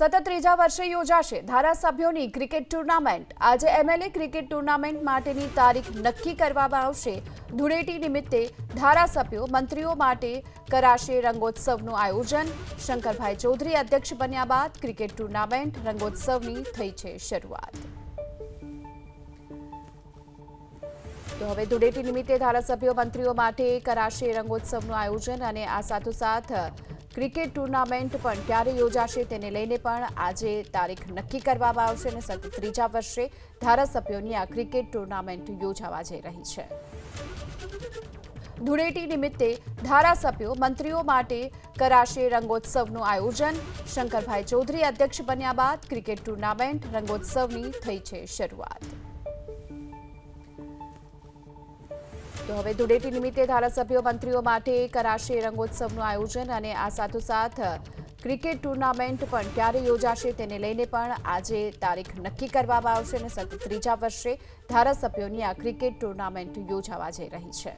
સતત ત્રીજા વર્ષે યોજાશે ધારાસભ્યોની ક્રિકેટ ટુર્નામેન્ટ. આજે એમએલએ ક્રિકેટ ટુર્નામેન્ટ માટેની તારીખ નક્કી કરવામાં આવશે. ધૂળેટી નિમિત્તે ધારાસભ્યો મંત્રીઓ માટે કરાશે રંગોત્સવનું આયોજન. શંકરભાઈ ચૌધરી અધ્યક્ષ બન્યા બાદ ક્રિકેટ ટુર્નામેન્ટ રંગોત્સવની થઈ છે શરૂઆત. તો હવે ધૂળેટી નિમિત્તે ધારાસભ્યો મંત્રીઓ માટે કરાશે રંગોત્સવનું આયોજન અને આ સાથોસાથ ક્રિકેટ ટુર્નામેન્ટ પણ ક્યારે યોજાશે તેને લઈને પણ આજે તારીખ નક્કી કરવામાં આવશે અને સતત ત્રીજા વર્ષે ધારાસભ્યોની આ ક્રિકેટ ટુર્નામેન્ટ યોજાવા જઈ રહી છે. ધૂળેટી નિમિત્તે ધારાસભ્યો મંત્રીઓ માટે કરાશે રંગોત્સવનું આયોજન. શંકરભાઈ ચૌધરી અધ્યક્ષ બન્યા બાદ ક્રિકેટ ટુર્નામેન્ટ રંગોત્સવની થઈ છે શરૂઆત. તો હવે ધૂળેટી નિમિત્તે ધારાસભ્યો મંત્રીઓ માટે કરાશે રંગોત્સવનું આયોજન અને આ સાથોસાથ ક્રિકેટ ટુર્નામેન્ટ પણ ક્યારે યોજાશે તેને લઈને પણ આજે તારીખ નક્કી કરવામાં આવશે અને સતત ત્રીજા વર્ષે ધારાસભ્યોની આ ક્રિકેટ ટુર્નામેન્ટ યોજાવા જઈ રહી છે.